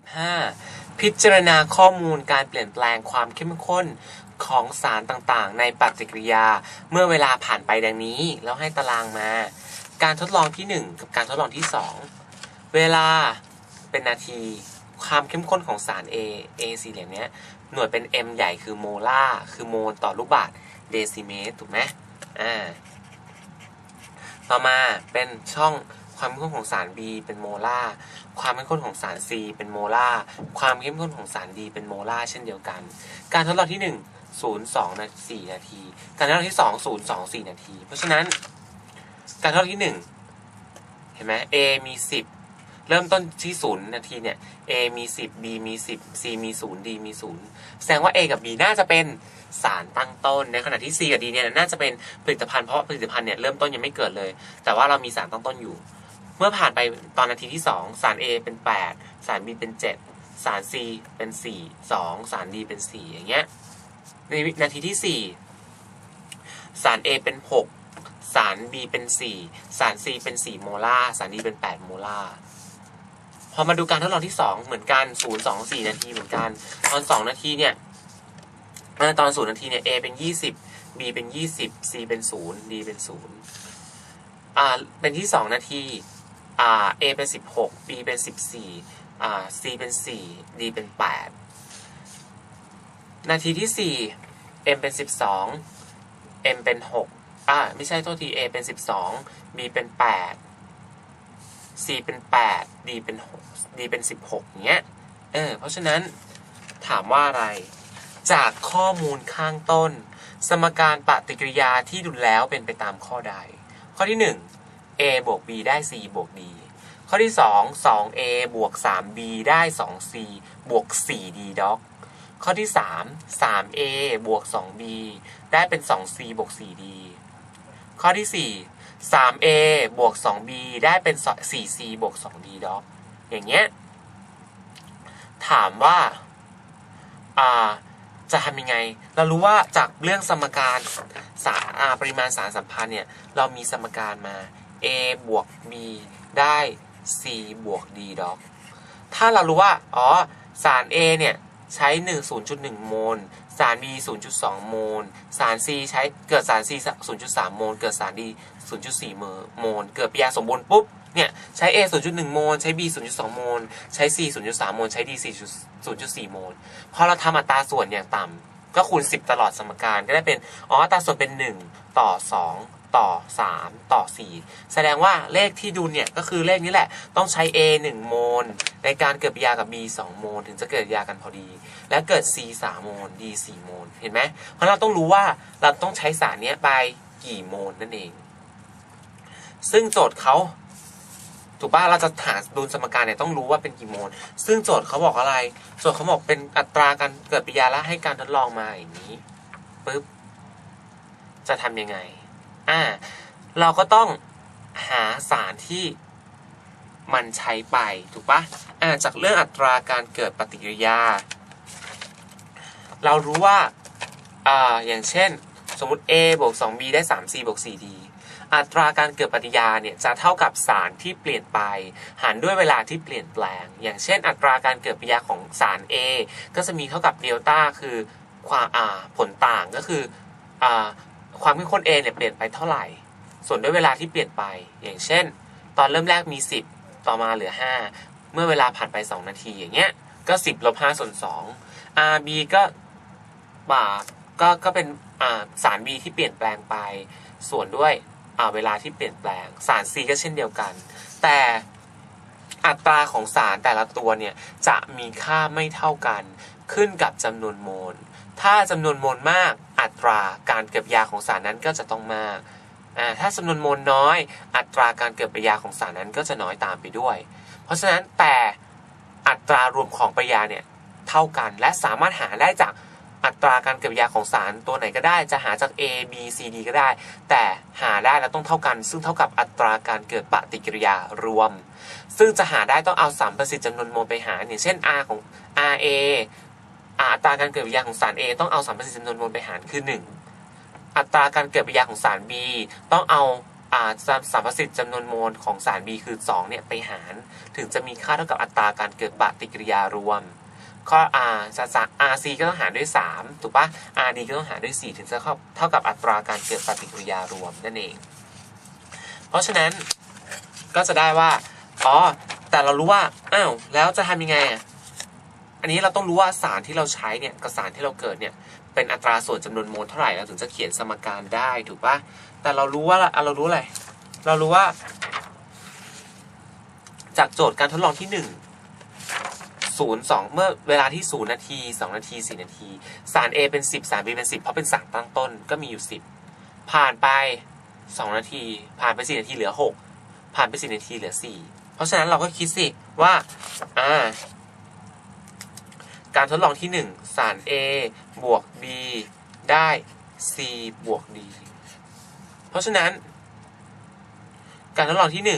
15 พิจารณาข้อมูลการเปลี่ยนแปลงความเข้มข้นของสารต่างๆ ในปฏิกิริยาเมื่อเวลาผ่านไปดังนี้ แล้วให้ตารางมา การทดลองที่ 1 กับการทดลองที่ 2 เวลาเป็นนาทีความเข้มข้นของสาร A A สี่เหลี่ยมเนี้ยหน่วยเป็น m ใหญ่คือโมลาร์คือโมลต่อลูกบาศก์เดซิเมตรถูกไหมอ่าต่อมาเป็นช่องความเข้มข้นของสาร B เป็นโมลาร์ ความเข้มข้นของสาร C เป็นโมลาร์ความเข้มข้นของสาร D เป็นโมลาร์เช่นเดียวกัน การทดลองที่ 1 0 2นาที4นาที การทดลองที่ 2 0 2 4 นาที เพราะฉะนั้น การทดลองที่ 1 เห็นไหม A มี 10 เริ่มต้นที่0นาทีเนี่ย A มี 10 B มี 10 C มี 0 D มี0แสดงว่า A กับ B น่าจะเป็นสารตั้งต้น ในขณะที่ C กับ D เนี่ยน่าจะเป็นผลิตภัณฑ์เพราะผลิตภัณฑ์เนี่ยเริ่มต้นยังไม่เกิดเลย แต่ว่าเรามีสารตั้งต้นอยู่ เมื่อผ่านไปตอนนาทีที่ 2 สาร A เป็น 8 สาร B เป็น 7 สาร C เป็น 4 2 สาร D เป็น 4 อย่างเงี้ย ในนาทีที่ 4 สาร A เป็น 6 สาร B เป็น 4 สาร C เป็น 4 โมลาร์ สาร D เป็น 8 โมลาร์พอมาดูการทดลองที่ 2 เหมือนกัน 0 2 4 นาทีเหมือนกัน ตอน 2 นาทีเนี่ยเอ่อตอน 0 นาทีเนี่ย A เป็น 20 B เป็น 20 C เป็น 0 D เป็น 0 อ่า เป็นที่ 2 นาที อ่า A เป็น 16 B เป็น 14อ่า C เป็น 4 D เป็น 8 นาทีที่ 4 M เป็น 12 M เป็น 6อ่าไม่ใช่โทษที A เป็น 12 B เป็น 8 C เป็น 8 D เป็น 6 D เป็น 16อย่างเงี้ยเออเพราะฉะนั้นถามว่าอะไร จากข้อมูลข้างต้น สมการปฏิกิริยาที่ดูแล้วเป็นไปตามข้อใด ข้อที่ 1 a บวก b ได้ c บวก d ข้อที่ 2 2a บวก 3b ได้ 2c บวก 4d ด็อกข้อที่ 3 3a บวก 2b ได้เป็น 2c บวก 4d ข้อที่ 4 3a บวก 2b ได้เป็น 4c บวก 2d ด็อกอย่างเงี้ย ถามว่าอ่าจะทำยังไง เรารู้ว่าจากเรื่องสมการสาปริมาณสารสัมพันธ์เนี่ย เรามีสมการมา a บวก b ได้ c บวก d ด็อกถ้าเรารู้ว่า อ๋อ สาร A เนี่ยใช้ 1 0.1 โมล สาร B 0.2 โมล สาร C ใช้เกิดสาร C 0.3 โมล เกิดสาร D 0.4โมล เกิดปฏิกิริยาสมบูรณ์ปุ๊บ เนี่ย ใช้ A 0.1 โมล ใช้ B 0.2 โมล ใช้ C 0.3 โมล ใช้ D 0.4 โมล พอเราทำอัตราส่วนอย่างต่ำ ก็คูณ 10 ตลอดสมการ ก็ได้เป็น อ๋อ อัตราส่วนเป็น 1 ต่อ 2 ต่อ 3 ต่อ 4 แสดงว่าเลขที่ดูเนี่ยก็คือเลขนี้แหละ ต้องใช้ A 1 โมล ในการเกิดปฏิกิริยากับ B 2 โมล ถึงจะเกิดปฏิกิริยากันพอดี และเกิด C 3 โมล D 4 โมล เห็นไหมเพราะเราต้องรู้ว่าเราต้องใช้สารนี้ไปกี่โมลนั่นเอง ซึ่งโจทย์เขาถูกป่ะเราจะหาดูสมการเนี่ยต้องรู้ว่าเป็นกี่โมล ซึ่งโจทย์เขาบอกอะไร โจทย์เขาบอกเป็นอัตราการเกิดปฏิกิริยาและให้การทดลองมาอย่างนี้ปุ๊บจะทำยังไง อ่าเราก็ต้องหาสารที่มันใช้ไปถูกปะอ่าจากเรื่องอัตราการเกิดปฏิกิริยา เรารู้ว่าอ่าอย่างเช่น สมมติ A บวก 2B ได้ 3C บวก 4D อัตราการเกิดปฏิกิริยาเนี่ยจะเท่ากับสารที่เปลี่ยนไป หารด้วยเวลาที่เปลี่ยนแปลง อย่างเช่น อัตราการเกิดปฏิกิริยาของสาร A ก็จะมีเท่ากับเดลต้าคือความอ่าผลต่างก็คืออ่า ความเข้มข้น A เนี่ยเปลี่ยนไปเท่าไหร่ ส่วนด้วยเวลาที่เปลี่ยนไป อย่างเช่น ตอนเริ่มแรกมี 10 ต่อมาเหลือ 5 เมื่อเวลาผ่านไป 2 นาที อย่างเงี้ย ก็ 10ลบ5ส่วน2 RB ก็บ่าก็ก็เป็นอ่าสาร B ที่เปลี่ยนแปลงไป ส่วนด้วยอ่าเวลาที่เปลี่ยนแปลง สาร C ก็เช่นเดียวกัน แต่อัตราของสารแต่ละตัวเนี่ยจะมีค่าไม่เท่ากัน ขึ้นกับจำนวนโมล ถ้าจำนวนโมลมาก อัตราการเกิดยาของสารนั้นก็จะต้องมากอ่าถ้าจำนวนโมลน้อย อัตราการเกิดปริยาของสารนั้นก็จะน้อยตามไปด้วย เพราะฉะนั้นแต่อัตรารวมของปริยาเนี่ยเท่ากันและสามารถหาได้จากอัตราการเกิดปริยาของสารตัวไหนก็ได้ จะหาจาก A B C D ก็ได้ แต่หาได้แล้วต้องเท่ากัน ซึ่งเท่ากับอัตราการเกิดปฏิกิริยารวม ซึ่งจะหาได้ต้องเอาสัมประสิทธิ์จำนวนโมลไปหารอย่างเช่น R ของ RA อัตราการเกิดปฏิกิริยาของสาร A ต้องเอาสัมประสิทธิ์จำนวนโมลไปหารคือ 1 อัตราการเกิดปฏิกิริยาของสาร B ต้องเอาอ่าสามประสิทธิ์จำนวนโมลของสาร B คือ 2 เนี่ยไปหาร ถึงจะมีค่าเท่ากับอัตราการเกิดปฏิกิริยารวม ข้อ R จะจะ RC ก็ต้องหารด้วย 3 ถูกปะ RD ก็ต้องหารด้วย 4 ถึงจะเท่าเท่ากับอัตราการเกิดปฏิกิริยารวมนั่นเอง เพราะฉะนั้นก็จะได้ว่า อ๋อ แต่เรารู้ว่า อ้าว แล้วจะทำยังไง อันนี้เราต้องรู้ว่าสารที่เราใช้เนี่ยกับสารที่เราเกิดเนี่ยเป็นอัตราส่วนจำนวนโมลเท่าไหร่เราถึงจะเขียนสมการได้ถูกปะแต่เรารู้ว่าอะเรารู้อะไรเรารู้ว่า จากโจทย์การทดลองที่หนึ่งศูนย์สองเมื่อเวลาที่ศูนย์นาทีสองนาทีสี่นาที สาร A เป็นสิบสาร B เป็นสิบเพราะเป็นสารตั้งต้นก็มีอยู่สิบผ่านไปสองนาที ผ่านไปสี่นาทีเหลือหกผ่านไปสี่นาทีเหลือสี่เพราะฉะนั้นเราก็คิดสิว่าอ่า การทดลองที่ 1 สาร A บวก B ได้ C บวก D เพราะฉะนั้น การทดลองที่ 1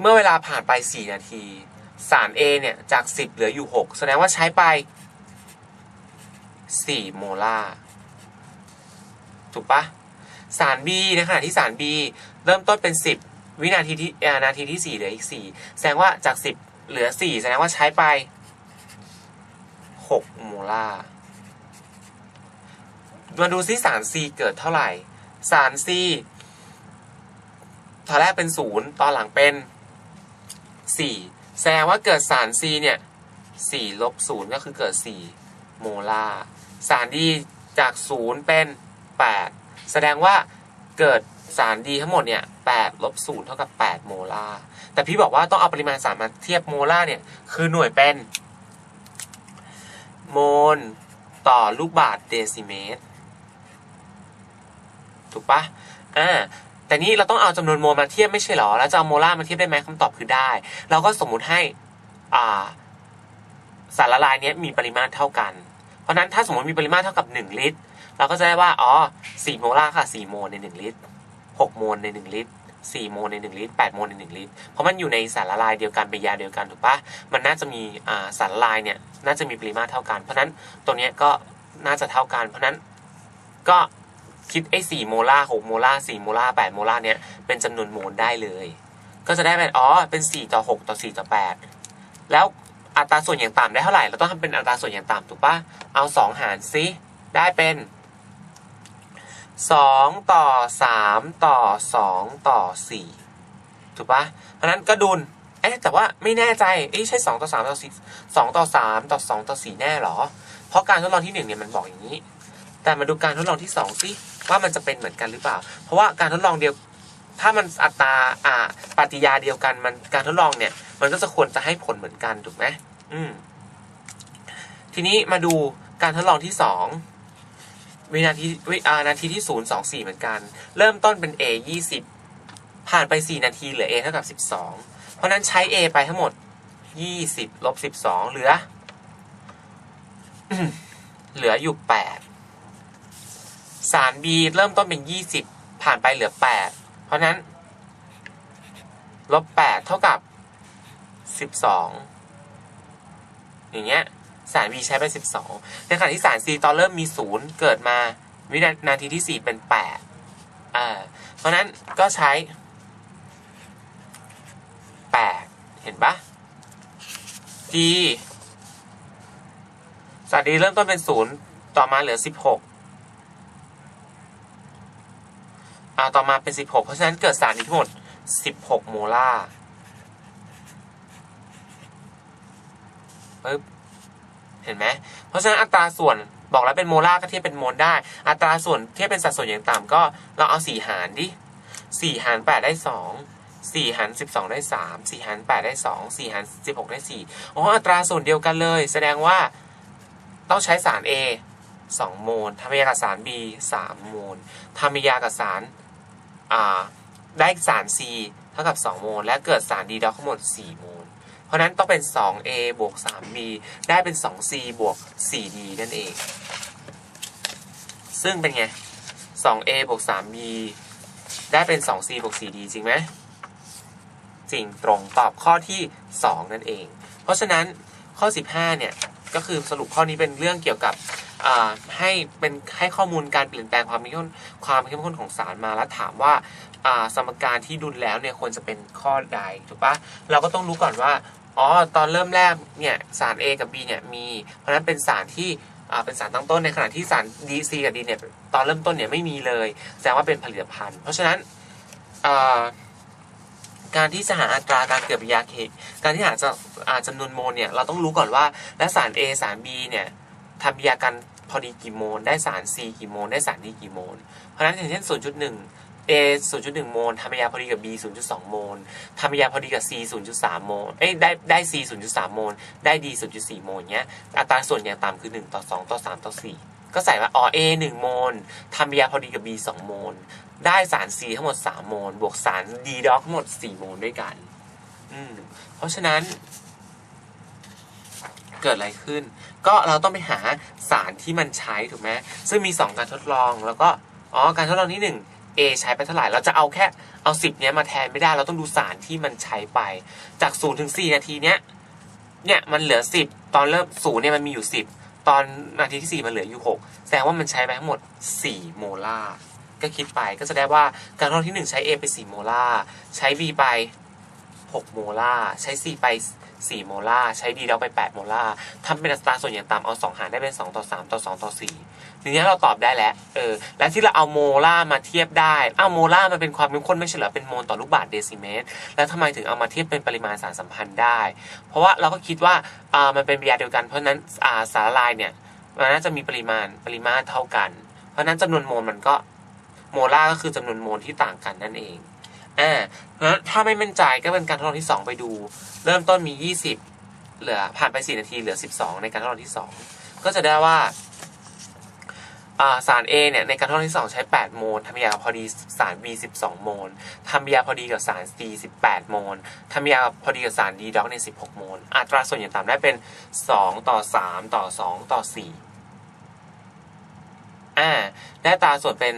เมื่อเวลาผ่านไป 4 นาที สาร A เนี่ยจาก 10 เหลืออยู่ 6 แสดงว่าใช้ไป 4 โมลาร์ถูกปะสาร B ในขณะที่สาร B เริ่มต้นเป็น 10 วินาทีที่นาทีที่ 4 เหลืออีก 4 แสดงว่าจาก 10 เหลือ 4 แสดงว่าใช้ไป 6 โมลาร์มาดูซิสาร C เกิดเท่าไหร่ สาร C ตอนแรกเป็น 0 ตอนหลังเป็น 4 แสดงว่าเกิดสาร C เนี่ย4ลบ0ก็คือเกิด 4 โมลาร์ สาร D จาก 0 เป็น 8 แสดงว่าเกิดสาร D ทั้งหมดเนี่ย8ลบ0เท่ากับ 8 โมลาร์ แต่พี่บอกว่าต้องเอาปริมาณสารมาเทียบโมลาร์เนี่ย คือหน่วยเป็น โมลต่อลูกบาศก์เดซิเมตร ถูกปะอ่าแต่นี้เราต้องเอาจำนวนโมลมาเทียบไม่ใช่หรอ แล้วจะเอาโมลาร์มาเทียบได้ไหมคำตอบคือได้ เราก็สมมุติให้อ่าสารละลายนี้มีปริมาตรเท่ากัน เพราะฉะนั้นถ้าสมมติมีปริมาตรเท่ากับ 1 ลิตร เราก็จะได้ว่า อ๋อ 4 โมลาร์ค่ะ 4 โมลใน 1 ลิตร 6 โมลใน 1 ลิตร 4 โมลใน 1 ลิตร 8 โมลใน 1 ลิตร เพราะมันอยู่ในสารละลายเดียวกันเป็นยาเดียวกันถูกปะมันน่าจะมีสารละลายเนี่ยน่าจะมีปริมาตรเท่ากัน เพราะนั้นตัวเนี้ยก็น่าจะเท่ากัน เพราะนั้นก็คิดไอ้สี่โมลาร์หกโมลาร์สี่โมลาร์แปดโมลาร์เนี้ยเป็นจำนวนโมลได้เลย ก็จะได้เป็นอ๋อเป็นสี่ต่อหกต่อสี่ต่อแปดแล้วอัตราส่วนอย่างต่ำได้เท่าไหร่ เราต้องทำเป็นอัตราส่วนอย่างต่ำถูกปะเอาสองหารซิได้เป็น สองต่อสามต่อสองต่อสี่ถูกปะเพราะนั้นก็ดุลเอ๊ะแต่ว่าไม่แน่ใจเอ๊ะใช่สองต่อสามต่อสี่สองต่อสามต่อสองต่อสี่แน่หรอ เพราะการทดลองที่หนึ่งเนี่ยมันบอกอย่างนี้ แต่มาดูการทดลองที่สองสิว่ามันจะเป็นเหมือนกันหรือเปล่า เพราะว่าการทดลองเดียว ถ้ามันอัตราอ่าปฏิยาเดียวกันมันการทดลองเนี่ย มันก็จะควรจะให้ผลเหมือนกันถูกไหมอืมทีนี้มาดูการทดลองที่สอง วินาทีวิอานาทีที่ศูนย์สองสี่เหมือนกัน เริ่มต้นเป็น A ยี่สิบผ่านไปสี่นาทีเหลือ A เท่ากับสิบสองเพราะนั้นใช้ A ไปทั้งหมดยี่สิบลบสิบสองเหลือ เหลืออยู่แปดสาร B เริ่มต้นเป็นยี่สิบผ่านไปเหลือแปดเพราะนั้นลบแปดเท่ากับสิบสองอย่างเงี้ย สาร B ใช้ไปสิบสองในขณะที่สาร C ตอนเริ่มมีศูนย์เกิดมาวินาทีที่สี่เป็นแปดอ่าเพราะนั้นก็ใช้แปดเห็นปะ D สาร D เริ่มต้นเป็นศูนย์ต่อมาเหลือสิบหกอ่าต่อมาเป็นสิบหกเพราะฉะนั้นเกิดสารนี้ทั้งหมดสิบหกโมลาร์ปึ๊บ เห็นไหมเพราะฉะนั้นอัตราส่วนบอกแล้วเป็นโมลาร์ก็เทียบเป็นโมลได้ อัตราส่วนเทียบเป็นสัดส่วนอย่างต่ำก็เราเอาสี่หารดิสี่หารแปดได้สองสี่หารสิบสองได้สามสี่หารแปดได้สองสี่หารสิบหกได้สี่อ๋ออัตราส่วนเดียวกันเลย แสดงว่าต้องใช้สาร A สองโมลทำยากับสาร B สามโมลทำยากับสารอ่าได้สาร C เท่ากับสองโมลและเกิดสาร D ดอกทั้งหมดสี่โมล เพราะนั้นต้องเป็น 2a บวก 3b ได้เป็น 2c บวก 4d นั่นเอง ซึ่งเป็นไง 2a บวก 3b ได้เป็น 2c บวก 4d จริงไหม จริงตรงตอบข้อที่ 2 นั่นเอง เพราะฉะนั้นข้อ 15 เนี่ย ก็คือสรุปข้อนี้เป็นเรื่องเกี่ยวกับ ให้เป็นให้ข้อมูลการเปลี่ยนแปลงความเข้มข้นความเข้มข้นของสารมาแล้วถามว่าสมการที่ดุลแล้วเนี่ยควรจะเป็นข้อใดถูกปะเราก็ต้องรู้ก่อนว่าอ๋อตอนเริ่มแรกเนี่ยสาร A กับ B เนี่ยมีเพราะฉะนั้นเป็นสารที่เป็นสารตั้งต้นในขณะที่สาร D C กับ D เนี่ยตอนเริ่มต้นเนี่ยไม่มีเลยแสดงว่าเป็นผลิตภัณฑ์ เพราะฉะนั้นการที่จะหาอัตราการเกิดปฏิกิริยาเคการที่หาจะอาจำนวนโมลเนี่ยเราต้องรู้ก่อนว่าและสาร A สาร B เนี่ยทำปฏิกิริยากัน พอดีกี่โมลได้สาร C กี่โมลได้สาร D กี่โมล เพราะฉะนั้นอย่างเช่น 0.1 A 0.1 โมลทำปฏิกิริยาพอดีกับ B 0.2 โมลทำปฏิกิริยาพอดีกับ C 0.3 โมลเอ้ยได้ได้ C 0.3 โมลได้ D 0.4 โมลเงี้ยอัตราส่วนอย่างต่ำคือ 1 ต่อ 2 ต่อ 3 ต่อ 4 ก็ใส่ว่าอ๋อ A 1 โมลทำปฏิกิริยาพอดีกับ B 2 โมลได้สาร C ทั้งหมด 3 โมลบวกสาร D ด็อกทั้งหมด 4 โมลด้วยกันอืมเพราะฉะนั้น เกิดอะไรขึ้น ก็เราต้องไปหาสารที่มันใช้ถูกไหมซึ่งมี 2 การทดลองแล้วก็อ๋อการทดลองที่ 1 A ใช้ไปเท่าไหร่ เราจะเอาแค่เอา 10 เนี้ยมาแทนไม่ได้ เราต้องดูสารที่มันใช้ไป จาก 0 ถึง 4 นาทีเนี้ย เนี่ยมันเหลือ 10 ตอนเริ่ม 0 เนี่ยมันมีอยู่ 10 ตอนนาทีที่ 4 มันเหลืออยู่ 6 แสดงว่ามันใช้ไปทั้งหมด 4 โมลาร์ ก็คิดไป ก็จะได้ว่าการทดลองที่ 1 ใช้ A ไป 4 โมลาร์ ใช้ B ไป 6 โมลาร์ ใช้ C ไป 4 โมลาร์ ใช้ D เราไป 8 โมลาร์ทำเป็นอัตราส่วนอย่างต่ำเอา 2 หารได้เป็น 2 ต่อ 3 ต่อ 2 ต่อ 4 ทีนี้เราตอบได้แล้ว เออ และที่เราเอาโมลาร์มาเทียบได้ เอาโมลาร์มันเป็นความเข้มข้นไม่ใช่เหรอ เป็นโมลต่อลูกบาศก์เดซิเมตร แล้วทำไมถึงเอามาเทียบเป็นปริมาณสารสัมพันธ์ได้ เพราะว่าเราก็คิดว่าอ่ามันเป็นปริยาเดียวกัน เพราะนั้นอ่าสารละลายเนี่ย มันน่าจะมีปริมาณปริมาตรเท่ากัน เพราะฉะนั้นจำนวนโมลมันก็โมลาร์ก็คือจำนวนโมลที่ต่างกันนั่นเอง อ่าแล้วถ้าไม่มั่นใจก็เป็นการทดลองที่ 2 ไปดู เริ่มต้นมี 20 เหลือผ่านไป 4 นาทีเหลือ 12 ในการทดลองที่ 2 ก็จะได้ว่าสาร A เนี่ยในการทดลองที่ 2 ใช้ 8 โมลทำยาพอดีสาร B 12 โมลทำยาพอดีกับสาร C 18 โมลทำยาพอดีกับสาร D ด็อกใน 16 โมลอัตราส่วนอย่างต่ำได้เป็น 2 ต่อ 3 ต่อ 2 ต่อ4อ่าได้ตาส่วนเป็น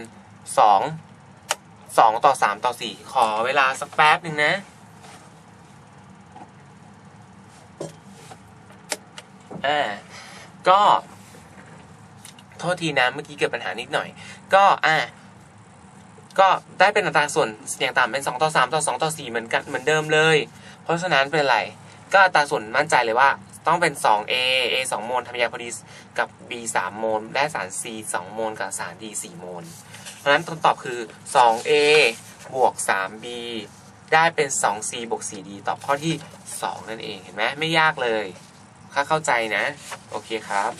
2 2ต่อ3ต่อ4ขอเวลาสักแป๊บหนึ่งนะอ่าก็โทษทีนะเมื่อกี้เกิดปัญหานิดหน่อย ก็อ่าก็ได้เป็นอัตราส่วนอย่างต่ำเป็น 2 ต่อ 3 ต่อ 2 ต่อ 4 เหมือนกันเหมือนเดิมเลย เพราะฉะนั้นเป็นไรก็อัตราส่วนมั่นใจเลยว่าต้องเป็น 2A A 2โมลทำยาพอดีกับ B 3โมลได้สาร C 2โมลกับสาร D 4โมละนั้นคำตอบคือ 2A บวก 3B ได้เป็น 2C บวก 4D ตอบข้อที่ 2 นั่นเอง เห็นไหมไม่ยากเลย ถ้าเข้าใจนะ โอเคครับ